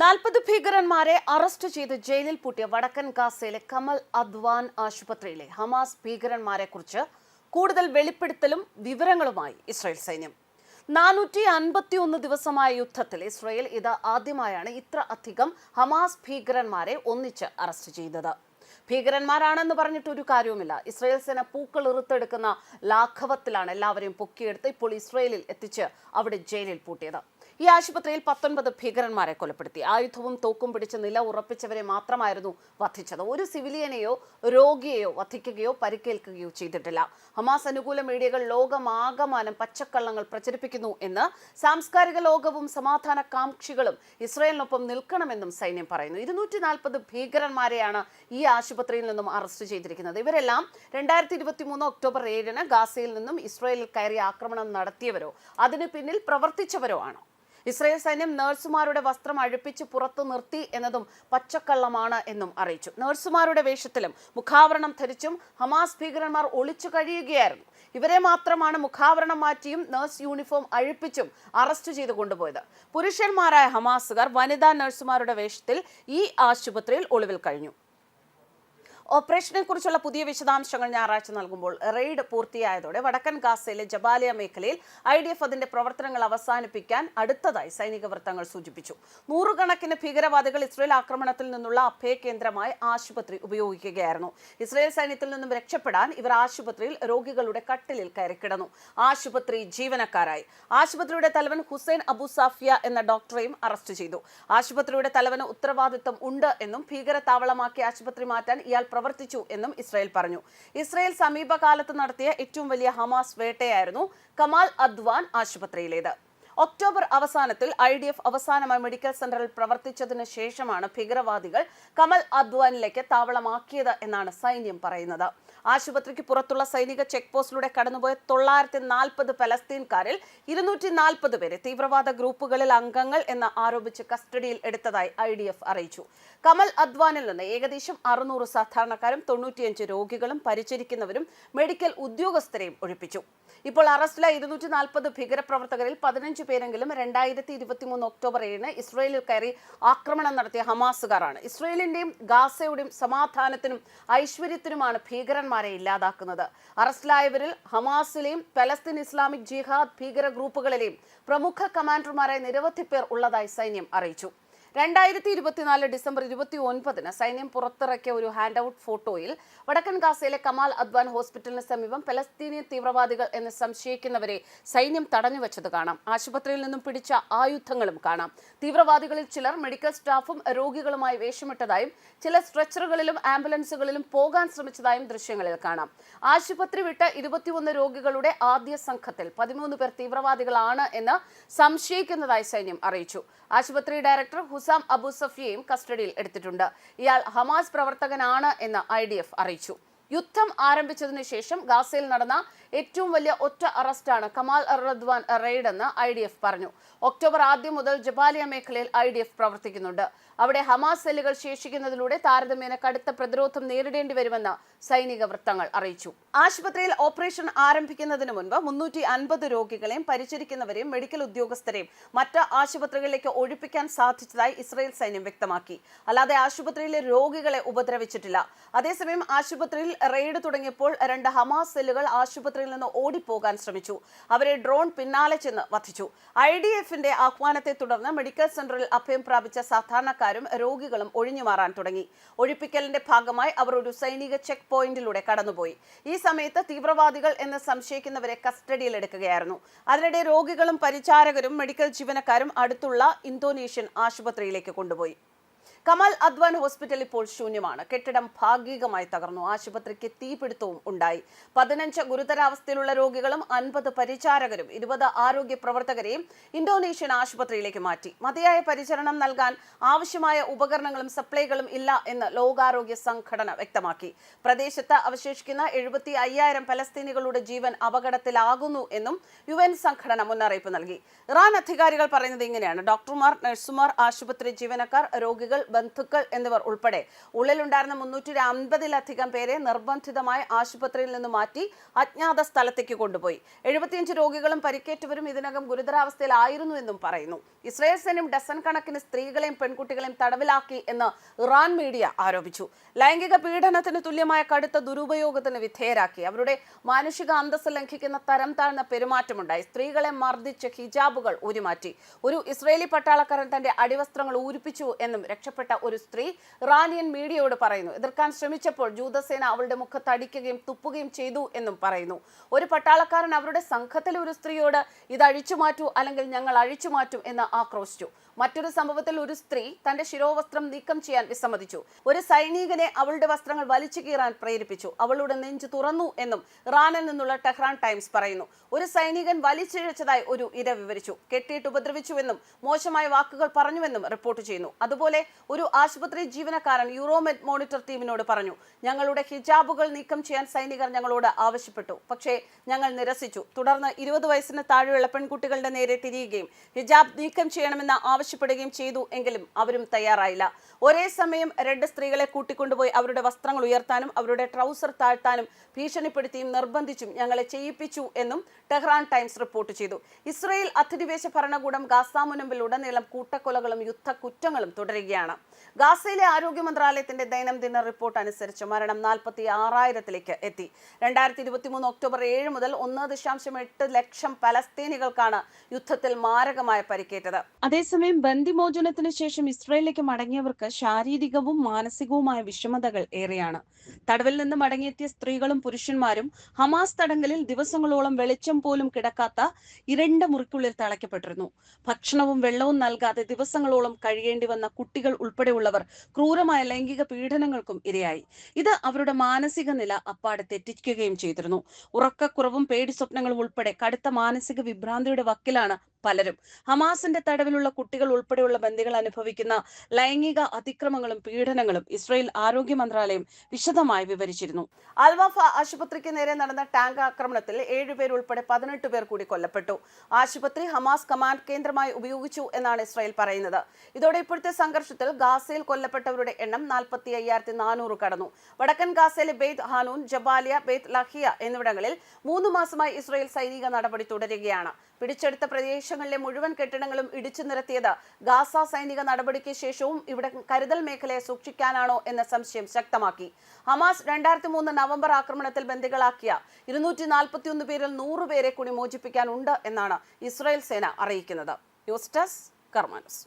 നാൽപ്പത് ഭീകരന്മാരെ അറസ്റ്റ് ചെയ്ത് ജയിലിൽ പൂട്ടിയ വടക്കൻ ഗാസയിലെ കമൽ അദ്വാൻ ആശുപത്രിയിലെ ഹമാസ് ഭീകരന്മാരെ കുറിച്ച് കൂടുതൽ വെളിപ്പെടുത്തലും വിവരങ്ങളുമായി ഇസ്രായേൽ സൈന്യം. നാനൂറ്റി അൻപത്തി ഒന്ന് ദിവസമായ യുദ്ധത്തിൽ ഇസ്രായേൽ ഇത് ആദ്യമായാണ് ഇത്ര അധികം ഹമാസ് ഭീകരന്മാരെ ഒന്നിച്ച് അറസ്റ്റ് ചെയ്തത്. ഭീകരന്മാരാണെന്ന് പറഞ്ഞിട്ട് ഒരു കാര്യവുമില്ല. ഇസ്രായേൽ സേന പൂക്കൾ ഇറുത്തെടുക്കുന്ന ലാഘവത്തിലാണ് എല്ലാവരെയും പൊക്കിയെടുത്ത് ഇപ്പോൾ ഇസ്രായേലിൽ എത്തിച്ച് അവിടെ ജയിലിൽ പൂട്ടിയത്. ഈ ആശുപത്രിയിൽ പത്തൊൻപത് ഭീകരന്മാരെ കൊലപ്പെടുത്തി. ആയുധവും തോക്കും പിടിച്ച് നില ഉറപ്പിച്ചവരെ മാത്രമായിരുന്നു വധിച്ചത്. ഒരു സിവിലിയനെയോ രോഗിയെയോ വധിക്കുകയോ പരിക്കേൽക്കുകയോ ചെയ്തിട്ടില്ല. ഹമാസ് അനുകൂല മീഡിയകൾ ലോകമാകമാനം പച്ചക്കള്ളങ്ങൾ പ്രചരിപ്പിക്കുന്നു എന്ന് സാംസ്കാരിക ലോകവും സമാധാന കാംക്ഷികളും ഇസ്രയേലിനൊപ്പം നിൽക്കണമെന്നും സൈന്യം പറയുന്നു. ഇരുന്നൂറ്റി നാൽപ്പത് ഭീകരന്മാരെയാണ് ഈ ആശുപത്രിയിൽ നിന്നും അറസ്റ്റ് ചെയ്തിരിക്കുന്നത്. ഇവരെല്ലാം രണ്ടായിരത്തി ഇരുപത്തി മൂന്ന് ഒക്ടോബർ ഏഴിന് ഗാസയിൽ നിന്നും ഇസ്രയേലിൽ കയറി ആക്രമണം നടത്തിയവരോ അതിന് പിന്നിൽ പ്രവർത്തിച്ചവരോ ആണ്? ഇസ്രായേൽ സൈന്യം നഴ്സുമാരുടെ വസ്ത്രം അഴിപ്പിച്ച് പുറത്തു നിർത്തി എന്നതും പച്ചക്കള്ളമാണ് എന്നും അറിയിച്ചു. നഴ്സുമാരുടെ വേഷത്തിലും മുഖാവരണം ധരിച്ചും ഹമാസ് ഭീകരന്മാർ ഒളിച്ചു കഴിയുകയായിരുന്നു. ഇവരെ മാത്രമാണ് മുഖാവരണം മാറ്റിയും നഴ്സ് യൂണിഫോം അഴിപ്പിച്ചും അറസ്റ്റ് ചെയ്ത് കൊണ്ടുപോയത്. പുരുഷന്മാരായ ഹമാസുകാർ വനിതാ നഴ്സുമാരുടെ വേഷത്തിൽ ഈ ആശുപത്രിയിൽ ഒളിവിൽ കഴിഞ്ഞു. ഓപ്പറേഷനെ കുറിച്ചുള്ള പുതിയ വിശദാംശങ്ങൾ ഞായറാഴ്ച നൽകുമ്പോൾ റെയ്ഡ് പൂർത്തിയായതോടെ വടക്കൻ ഗാസയിലെ ജബാലിയ മേഖലയിൽ ഐ ഡി എഫ് അതിന്റെ പ്രവർത്തനങ്ങൾ അവസാനിപ്പിക്കാൻ അടുത്തതായി സൈനിക വൃത്തങ്ങൾ സൂചിപ്പിച്ചു. നൂറുകണക്കിന് ഭീകരവാദികൾ ഇസ്രയേൽ ആക്രമണത്തിൽ നിന്നുള്ള അഭയ കേന്ദ്രമായി ആശുപത്രി ഉപയോഗിക്കുകയായിരുന്നു. ഇസ്രയേൽ സൈന്യത്തിൽ നിന്നും രക്ഷപ്പെടാൻ ഇവർ ആശുപത്രിയിൽ രോഗികളുടെ കട്ടിലിൽ കയറി കിടന്നു. ആശുപത്രി ജീവനക്കാരായി. ആശുപത്രിയുടെ തലവൻ ഹുസൈൻ അബു സാഫിയ എന്ന ഡോക്ടറെയും അറസ്റ്റ് ചെയ്തു. ആശുപത്രിയുടെ തലവന് ഉത്തരവാദിത്തം ഉണ്ട് എന്നും ഭീകര താവളമാക്കി ആശുപത്രി മാറ്റാൻ ഇയാൾ പ്രവർത്തിച്ചു എന്നും ഇസ്രായേൽ പറഞ്ഞു. ഇസ്രായേൽ സമീപകാലത്ത് നടത്തിയ ഏറ്റവും വലിയ ഹമാസ് വേട്ടയായിരുന്നു കമാൽ അദ്വാൻ ആശുപത്രിയിലേത്. ഒക്ടോബർ അവസാനത്തിൽ ഐ ഡി എഫ് അവസാനമായി മെഡിക്കൽ സെന്ററിൽ പ്രവർത്തിച്ചതിനു ശേഷമാണ് ഭീകരവാദികൾ കമൽ അദ്വാനിലേക്ക് താവളമാക്കിയത് എന്നാണ് സൈന്യം പറയുന്നത്. ആശുപത്രിക്ക് പുറത്തുള്ള സൈനിക ചെക്ക് പോസ്റ്റിലൂടെ കടന്നുപോയ തൊള്ളായിരത്തി നാൽപ്പത് പലസ്തീൻകാരിൽ ഇരുന്നൂറ്റി നാൽപ്പത് പേരെ തീവ്രവാദ ഗ്രൂപ്പുകളിൽ അംഗങ്ങൾ എന്ന് ആരോപിച്ച് കസ്റ്റഡിയിൽ എടുത്തതായി ഐ ഡി എഫ് അറിയിച്ചു. കമൽ അദ്വാനിൽ നിന്ന് ഏകദേശം അറുന്നൂറ് സാധാരണക്കാരും തൊണ്ണൂറ്റിയഞ്ച് രോഗികളും പരിചരിക്കുന്നവരും മെഡിക്കൽ ഉദ്യോഗസ്ഥരെയും ഒഴിപ്പിച്ചു. ഇപ്പോൾ അറസ്റ്റിലായ ഇരുന്നൂറ്റി നാൽപ്പത് ഭീകരപ്രവർത്തകരിൽ പതിനഞ്ച് പേരെങ്കിലും രണ്ടായിരത്തി ഇരുപത്തി മൂന്ന് ഒക്ടോബർ ഏഴിന് ഇസ്രയേലിൽ കയറി ആക്രമണം നടത്തിയ ഹമാസുകാരാണ്. ഇസ്രയേലിന്റെയും ഗാസയുടെയും സമാധാനത്തിനും ഐശ്വര്യത്തിനുമാണ് ഭീകരന്മാരെ ഇല്ലാതാക്കുന്നത്. അറസ്റ്റിലായവരിൽ ഹമാസിലെയും പലസ്തീൻ ഇസ്ലാമിക് ജിഹാദ് ഭീകര ഗ്രൂപ്പുകളിലെയും പ്രമുഖ കമാൻഡർമാരായ നിരവധി പേർ ഉള്ളതായി സൈന്യം അറിയിച്ചു. രണ്ടായിരത്തി ഇരുപത്തിനാല് ഡിസംബർ ഇരുപത്തി ഒൻപതിന് സൈന്യം പുറത്തിറക്കിയ ഒരു ഹാൻഡ് ഔട്ട് ഫോട്ടോയിൽ വടക്കൻ ഗാസയിലെ കമാൽ അദ്വാൻ ഹോസ്പിറ്റലിന് സമീപം പലസ്തീനിയൻ തീവ്രവാദികൾ എന്ന് സംശയിക്കുന്നവരെ സൈന്യം തടഞ്ഞുവച്ചത് കാണാം. ആശുപത്രിയിൽ നിന്നും പിടിച്ച ആയുധങ്ങളും കാണാം. തീവ്രവാദികളിൽ ചിലർ മെഡിക്കൽ സ്റ്റാഫും രോഗികളുമായി വേഷമിട്ടതായും ചില സ്ട്രെച്ചറുകളിലും ആംബുലൻസുകളിലും പോകാൻ ശ്രമിച്ചതായും ദൃശ്യങ്ങളിൽ കാണാം. ആശുപത്രി വിട്ട ഇരുപത്തിയൊന്ന് രോഗികളുടെ ആദ്യ സംഘത്തിൽ പതിമൂന്ന് പേർ തീവ്രവാദികളാണ് എന്ന് സംശയിക്കുന്നതായി സൈന്യം അറിയിച്ചു. ആശുപത്രി ഡയറക്ടർ ഹുസാം അബു സഫിയെയും കസ്റ്റഡിയിൽ എടുത്തിട്ടുണ്ട്. ഇയാൾ ഹമാസ് പ്രവർത്തകനാണ് എന്ന് ഐ അറിയിച്ചു. യുദ്ധം ആരംഭിച്ചതിനു ശേഷം ഗാസയിൽ നടന്ന ഏറ്റവും വലിയ ഒറ്റ അറസ്റ്റാണ് കമാൽ റദ്വാൻ റെയ്ഡ് എന്ന് ഐ ഡി എഫ് പറഞ്ഞു. ഒക്ടോബർ ആദ്യം മുതൽ ജബാലിയ മേഖലയിൽ ഐ ഡി എഫ് പ്രവർത്തിക്കുന്നുണ്ട്. അവിടെ ഹമാസ് സെല്ലുകൾ ശേഷിക്കുന്നതിലൂടെ താരതമ്യേന കടുത്ത പ്രതിരോധം നേരിടേണ്ടി വരുമെന്ന് സൈനിക വൃത്തങ്ങൾ അറിയിച്ചു. ആശുപത്രിയിൽ ഓപ്പറേഷൻ ആരംഭിക്കുന്നതിന് മുൻപ് മുന്നൂറ്റി അൻപത് രോഗികളെയും പരിചരിക്കുന്നവരെയും മെഡിക്കൽ ഉദ്യോഗസ്ഥരെയും മറ്റ് ആശുപത്രികളിലേക്ക് ഒഴിപ്പിക്കാൻ സാധിച്ചതായി ഇസ്രായേൽ സൈന്യം വ്യക്തമാക്കി. അല്ലാതെ ആശുപത്രിയിലെ രോഗികളെ ഉപദ്രവിച്ചിട്ടില്ല. അതേസമയം ആശുപത്രിയിൽ റെയ്ഡ് തുടങ്ങിയപ്പോൾ രണ്ട് ഹമാസ് സെല്ലുകൾ ആശുപത്രിയിൽ നിന്ന് ഓടിപ്പോകാൻ ശ്രമിച്ചു. അവരെ ഡ്രോൺ പിന്നാലെ ചെന്ന് വധിച്ചു. ഐ ഡി എഫിന്റെ ആഹ്വാനത്തെ തുടർന്ന് മെഡിക്കൽ സെന്ററിൽ അഭയം പ്രാപിച്ച സാധാരണക്കാരും രോഗികളും ഒഴിഞ്ഞു മാറാൻ തുടങ്ങി. ഒഴിപ്പിക്കലിന്റെ ഭാഗമായി അവർ ഒരു സൈനിക ചെക്ക് പോയിന്റിലൂടെ കടന്നുപോയി. ഈ സമയത്ത് തീവ്രവാദികൾ എന്ന് സംശയിക്കുന്നവരെ കസ്റ്റഡിയിൽ എടുക്കുകയായിരുന്നു. അതിനിടെ രോഗികളും പരിചാരകരും മെഡിക്കൽ ജീവനക്കാരും അടുത്തുള്ള ഇന്തോനേഷ്യൻ ആശുപത്രിയിലേക്ക് കൊണ്ടുപോയി. കമാൽ അദ്വാൻ ഹോസ്പിറ്റൽ ഇപ്പോൾ ശൂന്യമാണ്. കെട്ടിടം ഭാഗികമായി തകർന്നു. ആശുപത്രിക്ക് തീപിടുത്തവും ഉണ്ടായി. പതിനഞ്ച് ഗുരുതരാവസ്ഥയിലുള്ള രോഗികളും അൻപത് പരിചാരകരും ഇരുപത് ആരോഗ്യ പ്രവർത്തകരെയും ഇന്തോനേഷ്യൻ ആശുപത്രിയിലേക്ക് മാറ്റി. മതിയായ പരിചരണം നൽകാൻ ആവശ്യമായ ഉപകരണങ്ങളും സപ്ലൈകളും ഇല്ല എന്ന് ലോകാരോഗ്യ സംഘടന വ്യക്തമാക്കി. പ്രദേശത്ത് അവശേഷിക്കുന്ന എഴുപത്തി അയ്യായിരം പലസ്തീനികളുടെ ജീവൻ അപകടത്തിലാകുന്നു എന്നും യു എൻ സംഘടന മുന്നറിയിപ്പ് നൽകി. ഇറാൻ അധികാരികൾ പറയുന്നത് ഇങ്ങനെയാണ്. ഡോക്ടർമാർ നഴ്സുമാർ ആശുപത്രി ജീവനക്കാർ രോഗികൾ ബന്ധുക്കൾ എന്നിവർ ഉൾപ്പെടെ ഉള്ളിലുണ്ടായിരുന്ന മുന്നൂറ്റി അൻപതിലധികം പേരെ നിർബന്ധിതമായി ആശുപത്രിയിൽ നിന്ന് മാറ്റി അജ്ഞാത സ്ഥലത്തേക്ക് കൊണ്ടുപോയി. എഴുപത്തിയഞ്ച് രോഗികളും പരിക്കേറ്റവരും ഇതിനകം ഗുരുതരാവസ്ഥയിലായിരുന്നു എന്നും പറയുന്നു. ഇസ്രായേൽ സൈന്യം ഡസൻ കണക്കിന് സ്ത്രീകളെയും പെൺകുട്ടികളെയും തടവിലാക്കി എന്ന് ഇറാൻ മീഡിയ ആരോപിച്ചു. ലൈംഗിക പീഡനത്തിന് തുല്യമായ കടുത്ത ദുരുപയോഗത്തിന് വിധേയരാക്കി. അവരുടെ മാനുഷിക അന്തസ് ലംഘിക്കുന്ന തരം താഴ്ന്ന പെരുമാറ്റമുണ്ടായി. സ്ത്രീകളെ മർദ്ദിച്ച് ഹിജാബുകൾ ഊരിമാറ്റി. ഒരു ഇസ്രയേലി പട്ടാളക്കാരൻ തന്റെ അടിവസ്ത്രങ്ങൾ ഊരിപ്പിച്ചു എന്നും രക്ഷപ്പെട്ട ഒരു സ്ത്രീ റാലിയൻ മീഡിയയോട് പറയുന്നു. എതിർക്കാൻ ശ്രമിച്ചപ്പോൾ ജൂതസേന അവളുടെ മുഖത്ത് അടിക്കുകയും തുപ്പുകയും ചെയ്തു എന്നും പറയുന്നു. ഒരു പട്ടാളക്കാരൻ അവരുടെ സംഘത്തിലെ ഒരു സ്ത്രീയോട് ഇത് അഴിച്ചു മാറ്റൂ അല്ലെങ്കിൽ ഞങ്ങൾ അഴിച്ചു മാറ്റും എന്ന് ആക്രോശിച്ചു. മറ്റൊരു സംഭവത്തിൽ ഒരു സ്ത്രീ തന്റെ ശിരോവസ്ത്രം നീക്കം ചെയ്യാൻ വിസമ്മതിച്ചു. ഒരു സൈനികനെ അവളുടെ വസ്ത്രങ്ങൾ വലിച്ചു കീറാൻ പ്രേരിപ്പിച്ചു. അവളുടെ നെഞ്ച് തുറന്നു എന്നും ഇറാനിൽ നിന്നുള്ള ടെഹ്റാൻ ടൈംസ് പറയുന്നു. ഒരു സൈനികൻ വലിച്ചിഴച്ചതായി ഒരു ഇര വിവരിച്ചു. കെട്ടിയിട്ട് ഉപദ്രവിച്ചുവെന്നും മോശമായ വാക്കുകൾ പറഞ്ഞുവെന്നും റിപ്പോർട്ട് ചെയ്യുന്നു. അതുപോലെ ഒരു ആശുപത്രി ജീവനക്കാരൻ യൂറോമെറ്റ് മോണിറ്റർ ടീമിനോട് പറഞ്ഞു ഞങ്ങളുടെ ഹിജാബുകൾ നീക്കം ചെയ്യാൻ സൈനികർ ഞങ്ങളോട് ആവശ്യപ്പെട്ടു. പക്ഷേ ഞങ്ങൾ നിരസിച്ചു. തുടർന്ന് ഇരുപത് വയസ്സിന് താഴെയുള്ള പെൺകുട്ടികളുടെ നേരെ തിരിയുകയും ഹിജാബ് നീക്കം ചെയ്യണമെന്ന് ആവശ്യപ്പെടുകയും ചെയ്തു എങ്കിലും അവരും തയ്യാറായില്ല. ഒരേ സമയം രണ്ട് സ്ത്രീകളെ കൂട്ടിക്കൊണ്ടുപോയി അവരുടെ വസ്ത്രങ്ങൾ ഉയർത്താനും അവരുടെ ട്രൗസർ താഴ്ത്താനും ഭീഷണിപ്പെടുത്തിയും നിർബന്ധിച്ചും ഞങ്ങളെ ചെയ്യിപ്പിച്ചു എന്നും ടെഹ്റാൻ ടൈംസ് റിപ്പോർട്ട് ചെയ്തു. ഇസ്രയേൽ അധിനിവേശ ഭരണകൂടം ഗാസ മുനമ്പിൽ ഉടനീളം കൂട്ടക്കൊലകളും യുദ്ധ കുറ്റങ്ങളും തുടരുകയാണ്. ഗാസയിലെ ആരോഗ്യ മന്ത്രാലയത്തിന്റെ ദൈനംദിന റിപ്പോർട്ട് അനുസരിച്ച് മരണം നാൽപ്പത്തി ആറായിരത്തിലേക്ക് എത്തി. രണ്ടായിരത്തി ഇരുപത്തി മൂന്ന് ഒക്ടോബർ ഏഴ് മുതൽ ഒന്ന് ദശാംശം എട്ട് ലക്ഷം പലസ്തീനികൾക്കാണ് യുദ്ധത്തിൽ മാരകമായ പരിക്കേറ്റത്. അതേസമയം ബന്ദിമോചനത്തിന് ശേഷം ഇസ്രയേലിലേക്ക് മടങ്ങിയവർക്ക് ശാരീരികവും മാനസികവുമായ വിഷമതകൾ ഏറെയാണ്. തടവിൽ നിന്ന് മടങ്ങിയെത്തിയ സ്ത്രീകളും പുരുഷന്മാരും ഹമാസ് തടങ്കലിൽ ദിവസങ്ങളോളം വെളിച്ചം പോലും കിടക്കാത്ത ഇരണ്ട മുറിക്കുള്ളിൽ തളയ്ക്കപ്പെട്ടിരുന്നു. ഭക്ഷണവും വെള്ളവും നൽകാതെ ദിവസങ്ങളോളം കഴിയേണ്ടി വന്ന കുട്ടികൾ ഉൾപ്പെടെയുള്ളവർ ക്രൂരമായ ലൈംഗിക പീഡനങ്ങൾക്കും ഇരയായി. ഇത് അവരുടെ മാനസിക നില അപ്പാടെ തെറ്റിക്കുകയും ചെയ്തിരുന്നു. ഉറക്കക്കുറവും പേടി സ്വപ്നങ്ങളും ഉൾപ്പെടെ കടുത്ത മാനസിക വിഭ്രാന്തിയുടെ വക്കിലാണ് പലരും. ഹമാസിന്റെ തടവിലുള്ള കുട്ടികൾ ഉൾപ്പെടെയുള്ള ബന്ധികൾ അനുഭവിക്കുന്ന ലൈംഗിക അതിക്രമങ്ങളും പീഡനങ്ങളും ഇസ്രായേൽ ആരോഗ്യ മന്ത്രാലയം വിശദമായി വിവരിച്ചിരുന്നു. അൽവാഫ ആശുപത്രിക്ക് നേരെ നടന്ന ടാങ്ക് ആക്രമണത്തിൽ ഏഴുപേർ ഉൾപ്പെടെ പതിനെട്ട് പേർ കൂടി കൊല്ലപ്പെട്ടു. ആശുപത്രി ഹമാസ് കമാൻഡ് കേന്ദ്രമായി ഉപയോഗിച്ചു എന്നാണ് ഇസ്രായേൽ പറയുന്നത്. ഇതോടെ ഇപ്പോഴത്തെ സംഘർഷത്തിൽ ഗാസയിൽ കൊല്ലപ്പെട്ടവരുടെ എണ്ണം നാൽപ്പത്തി അയ്യായിരത്തി നാനൂറ് കടന്നു. വടക്കൻ ഗാസയിലെ ബെയ്ത് ഹാനൂൻ ജബാലിയ ബെയ്ത് ലഹിയ എന്നിവിടങ്ങളിൽ മൂന്ന് മാസമായി ഇസ്രായേൽ സൈനിക നടപടി തുടരുകയാണ്. പിടിച്ചെടുത്ത പ്രദേശങ്ങളിലെ മുഴുവൻ കെട്ടിടങ്ങളും ഇടിച്ചു നിരത്തിയത് ഗാസ സൈനിക നടപടിക്ക് ശേഷവും ഇവിടെ കരുതൽ മേഖലയെ സൂക്ഷിക്കാനാണോ എന്ന സംശയം ശക്തമാക്കി. ഹമാസ് രണ്ടായിരത്തി മൂന്ന് നവംബർ ആക്രമണത്തിൽ ബന്ദികളാക്കിയ ഇരുന്നൂറ്റി നാൽപ്പത്തിയൊന്ന് പേരിൽ നൂറ് പേരെ കൂടി മോചിപ്പിക്കാനുണ്ട് എന്നാണ് ഇസ്രായേൽ സേന അറിയിക്കുന്നത്. News desk കർമാനസ്.